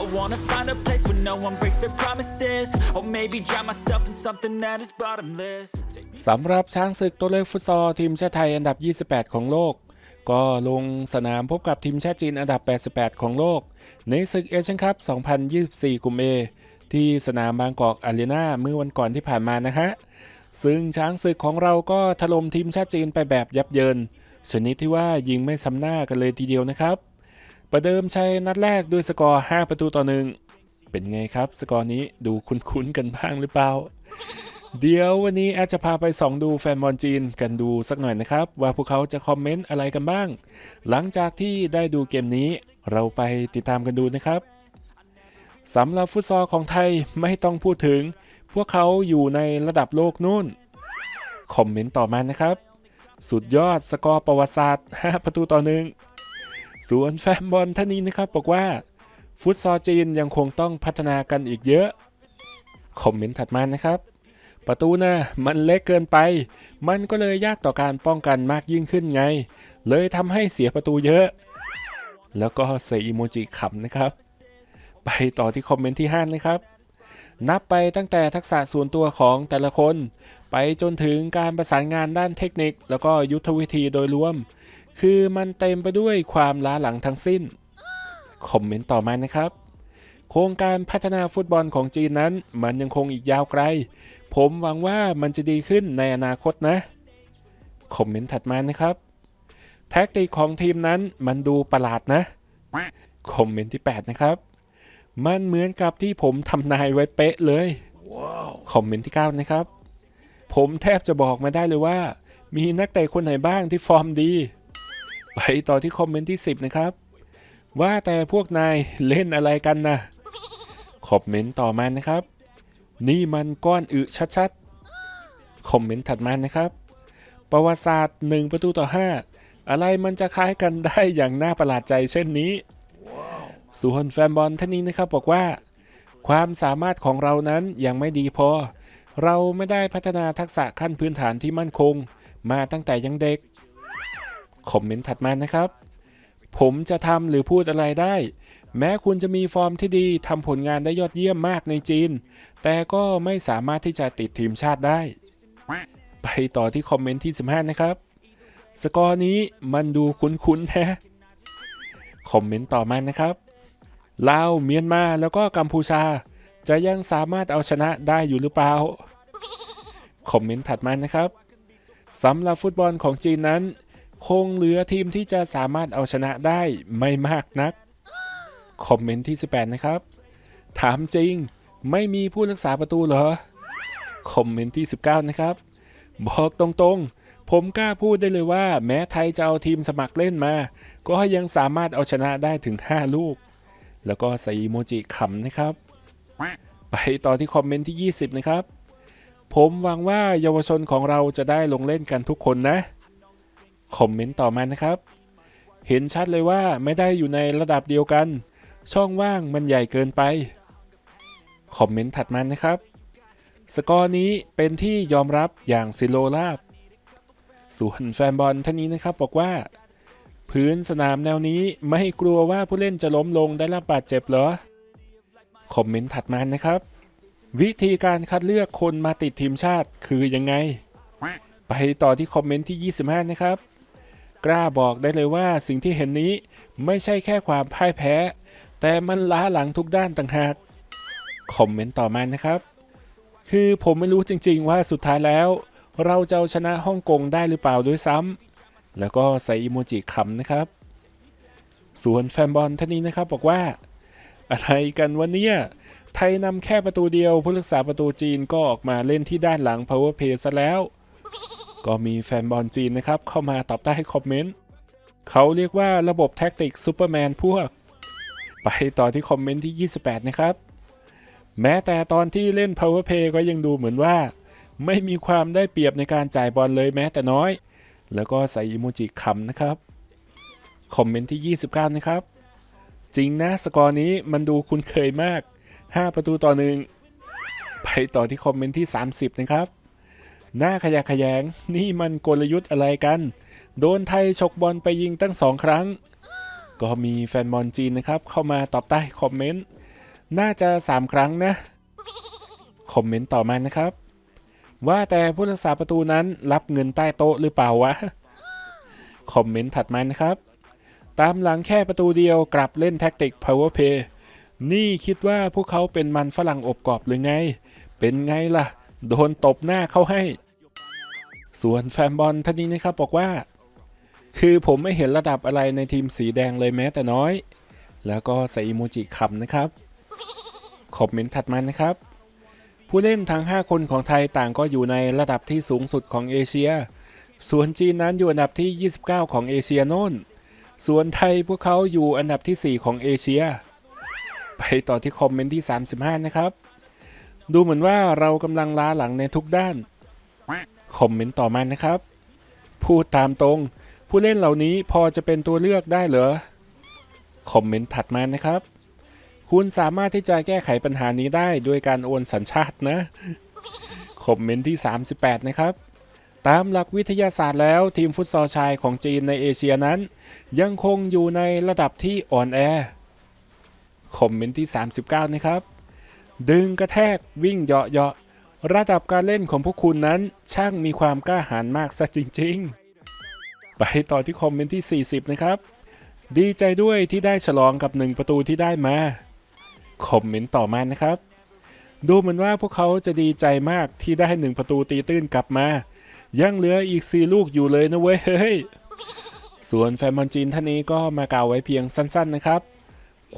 I wanna find a place where no one breaks their promises. Or maybe drown myself in something that is bottomless. สำหรับช้างศึกตัวเล็กฟุตซอลทีมชาติไทยอันดับ 28 ของโลก ก็ลงสนามพบกับทีมชาติจีนอันดับ 88 ของโลก ในศึกเอเชียนคัพ 2024 กลุ่ม A ที่สนามบางกอกอารีนาเมื่อวันก่อนที่ผ่านมานะฮะ ซึ่งช้างศึกของเราก็ถล่มทีมชาติจีนไปแบบยับเยินชนิดที่ว่ายิงไม่ซ้ำหน้ากันเลยทีเดียวนะครับ ประเดิมชัยนัดแรกด้วยสกอร์ 5 ประตูต่อหนึ่งเป็นไงครับ สกอร์นี้ดูคุ้นๆกันบ้างหรือเปล่า เดี๋ยววันนี้แอดจะพาไปส่องดูแฟนบอลจีนกันดูสักหน่อยนะครับ ว่าพวกเขาจะคอมเมนต์อะไรกันบ้าง หลังจากที่ได้ดูเกมนี้เราไปติดตามกันดูนะครับสำหรับฟุตซอลของไทยไม่ต้องพูดถึง พวกเขาอยู่ในระดับโลกนู่น คอมเมนต์ต่อมานะครับ สุดยอดสกอร์ประวัติศาสตร์ 5 ประตูต่อหนึ่ง ส่วนแฟนบอลท่านนี้นะครับบอกว่า ฟุตซอลจีนยังคงต้องพัฒนากันอีกเยอะ คอมเมนต์ถัดมานะครับ ประตูนะมันเล็กเกินไป มันก็เลยยากต่อการป้องกันมากยิ่งขึ้นไง เลยทำให้เสียประตูเยอะ แล้วก็ใส่อีโมจิขำนะครับ ไปต่อที่คอมเมนต์ที่5นะครับนับไปตั้งแต่ทักษะส่วนตัวของแต่ละคน ไปจนถึงการประสานงานด้านเทคนิค แล้วก็ยุทธวิธีโดยรวม คือมันเต็มไปด้วยความล้าหลังทั้งสิ้น คอมเมนต์ต่อมานะครับ โครงการพัฒนาฟุตบอลของจีนนั้น มันยังคงอีกยาวไกล ผมหวังว่ามันจะดีขึ้นในอนาคตนะ คอมเมนต์ถัดมานะครับ แท็กติกของทีมนั้นมันดูประหลาดนะ คอมเมนต์ที่ 8 นะครับ มันเหมือนกับที่ผมทำนายไว้เป๊ะเลย คอมเมนต์ที่ 9 นะครับ ผมแทบจะบอกมาได้เลยว่า มีนักเตะคนไหนบ้างที่ฟอร์มดี ไปต่อที่คอมเมนต์ที่ 10 นะครับ ว่าแต่พวกนายเล่นอะไรกันนะคอมเมนต์ต่อมานะครับ นี่มันก้อนอึชัดๆ คอมเมนต์ถัดมานะครับ ประวัติศาสตร์ 1 ประตูต่อ 5 อะไรมันจะคล้ายกันได้อย่างน่าประหลาดใจเช่นนี้ส่วนแฟนบอลท่านนี้นะครับบอกว่า ความสามารถของเรานั้นยังไม่ดีพอ เราไม่ได้พัฒนาทักษะขั้นพื้นฐานที่มั่นคง มาตั้งแต่ยังเด็ก คอมเมนต์ถัดมานะครับ ผมจะทำหรือพูดอะไรได้ แม้คุณจะมีฟอร์มที่ดีทำผลงานได้ยอดเยี่ยมมากในจีน แต่ก็ไม่สามารถที่จะติดทีมชาติได้ ไปต่อที่คอมเมนต์ที่ 15 นะครับ สกอร์นี้มันดูคุ้นๆแฮะคอมเมนต์ต่อมานะครับลาวเมียนมาแล้วก็กัมพูชา จะยังสามารถเอาชนะได้อยู่หรือเปล่า คอมเมนต์ถัดมานะครับสำหรับฟุตบอลของจีนนั้น คงเหลือทีมที่จะสามารถเอาชนะได้ไม่มากนัก คอมเมนต์ที่ 18 นะครับ ถามจริงไม่มีผู้รักษาประตูเหรอ คอมเมนต์ที่ 19 นะครับ บอกตรงๆ ผมกล้าพูดได้เลยว่า แม้ไทยจะเอาทีมสมัครเล่นมา ก็ยังสามารถเอาชนะได้ถึง 5 ลูก แล้วก็ใส่อีโมจิขำนะครับ ไปต่อที่คอมเมนต์ที่ 20 นะครับ ผมหวังว่าเยาวชนของเราจะได้ลงเล่นกันทุกคนนะ คอมเมนต์ต่อมานะครับ เห็นชัดเลยว่าไม่ได้อยู่ในระดับเดียวกัน ช่องว่างมันใหญ่เกินไป คอมเมนต์ถัดมานะครับ สกอร์นี้เป็นที่ยอมรับอย่างซิโลลาบ ส่วนแฟนบอลท่านนี้นะครับบอกว่า พื้นสนามแนวนี้ไม่กลัวว่าผู้เล่นจะล้มลงได้รับบาดเจ็บเหรอ คอมเมนต์ถัดมานะครับ วิธีการคัดเลือกคนมาติดทีมชาติคือยังไง ไปต่อที่คอมเมนต์ที่ 25 นะครับ กล้าบอกได้เลยว่าสิ่งที่เห็นนี้ไม่ใช่แค่ความพ่ายแพ้ แต่มันล้าหลังทุกด้านต่างหาก คอมเมนต์ต่อมานะครับ คือผมไม่รู้จริงๆว่าสุดท้ายแล้ว เราจะเอาชนะฮ่องกงได้หรือเปล่าด้วยซ้ำแล้วก็ใส่อีโมจิขำนะครับ ส่วนแฟนบอลท่านนี้นะครับบอกว่า อะไรกันวันนี้ไทยนำแค่ประตูเดียวผู้รักษาประตูจีนก็ออกมาเล่นที่ด้านหลัง power play ซะแล้ว ก็มีแฟนบอลจีนนะครับ เข้ามาตอบใต้คอมเมนต์เขาเรียกว่าระบบแท็กติกซูเปอร์แมนพวก ไปต่อที่คอมเมนต์ที่ 28 นะครับ แม้แต่ตอนที่เล่น power play ก็ยังดูเหมือนว่า ไม่มีความได้เปรียบในการจ่ายบอลเลยแม้แต่น้อย แล้วก็ใส่อีโมจิขำนะครับ คอมเมนต์ที่ 29 นะครับ จริงนะสกอร์นี้มันดูคุ้นเคยมาก 5 ประตูต่อหนึ่งไปต่อที่คอมเมนต์ที่ 30 นะครับ หน้าขยะขยง นี่มันกลยุทธ์อะไรกัน โดนไทยฉกบอลไปยิงตั้งสองครั้ง ก็มีแฟนบอลจีนนะครับ เข้ามาตอบใต้คอมเมนต์ น่าจะ 3 ครั้งนะ คอมเมนต์ต่อมานะครับ ว่าแต่ผู้รักษาประตูนั้นรับเงินใต้โต๊ะหรือเปล่าวะ คอมเมนต์ถัดมานะครับ ตามหลังแค่ประตูเดียวกลับเล่นแท็กติก power play นี่คิดว่าพวกเขาเป็นมันฝรั่งอบกรอบหรือไง เป็นไงล่ะ โดนตบหน้าเข้าให้ ส่วนแฟนบอลท่านนี้นะครับบอกว่า คือผมไม่เห็นระดับอะไรในทีมสีแดงเลยแม้แต่น้อย แล้วก็ใส่อีโมจิคำนะครับ คอมเมนต์ถัดมานะครับ ผู้เล่นทั้ง 5 คนของไทยต่างก็อยู่ในระดับที่สูงสุดของเอเชีย ส่วนจีนนั้นอยู่อันดับที่ 29 ของเอเชียโน่น ส่วนไทยพวกเขาอยู่อันดับที่ 4 ของเอเชีย ไปต่อที่คอมเมนต์ที่ 35 นะครับ ดูเหมือนว่าเรากำลังล้าหลังในทุกด้าน คอมเมนต์ต่อมานะครับ พูดตามตรง ผู้เล่นเหล่านี้พอจะเป็นตัวเลือกได้เหรอ คอมเมนต์ถัดมานะครับ คุณสามารถที่จะแก้ไขปัญหานี้ได้ด้วยการโอนสัญชาตินะ คอมเมนต์ที่ 38 นะครับ ตามหลักวิทยาศาสตร์แล้วทีมฟุตซอลชายของจีนในเอเชียนั้น ยังคงอยู่ในระดับที่อ่อนแอ คอมเมนต์ที่ 39 นะครับ ดึงกระแทกวิ่งเหาะเยาะๆระดับการเล่นของพวกคุณนั้นช่างมีความกล้าหาญมากซะจริง ๆ ไปต่อที่คอมเมนต์ที่ 40 นะครับ ดีใจด้วยที่ได้ฉลองกับหนึ่งประตูที่ได้มา คอมเมนต์ต่อมานะครับ ดูเหมือนว่าพวกเขาจะดีใจมากที่ได้หนึ่งประตูตีตื้นกลับมา ยังเหลืออีกสี่ลูกอยู่เลยนะเว้ยเฮ้ยส่วนแฟนบอลจีนท่านนี้ก็มากล่าวไว้เพียงสั้นๆนะครับ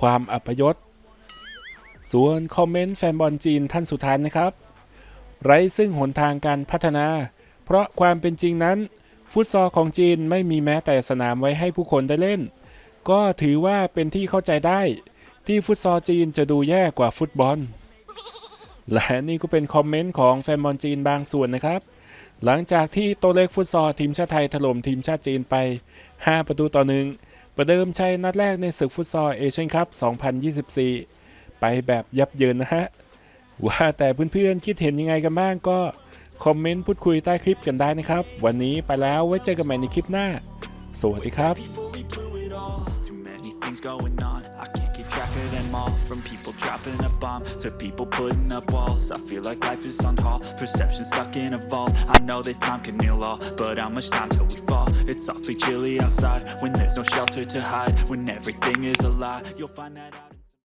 ความอัปยศ ส่วนคอมเมนต์แฟนบอลจีนท่านสุดท้ายนะครับ ไร้ซึ่งหนทางการพัฒนา เพราะความเป็นจริงนั้น ฟุตซอลของจีนไม่มีแม้แต่สนามไว้ให้ผู้คนได้เล่น ก็ถือว่าเป็นที่เข้าใจได้ ที่ฟุตซอลจีนจะดูแย่กว่าฟุตบอล และนี่ก็เป็นคอมเมนต์ของแฟนบอลจีนบางส่วนนะครับ หลังจากที่โตเล็กฟุตซอลทีมชาติไทยถล่มทีมชาติจีนไป 5 ประตูต่อหนึ่งประเดิมชัยนัดแรกในศึกฟุตซอลเอเชียนคัพ2024 ไปแบบยับเยินนะฮะ ว่าแต่เพื่อนๆคิดเห็นยังไงกันบ้างก็ คอมเมนต์พูดคุยใต้คลิปกันได้นะครับ วันนี้ไปแล้วไว้เจอกันใหม่ในคลิปหน้า สวัสดีครับ going on. I can't keep track of them all. From people dropping a bomb to people putting up walls. I feel like life is on hold. Perception stuck in a vault. I know that time can heal all, but how much time till we fall? It's awfully chilly outside when there's no shelter to hide. When everything is a lie, you'll find that out.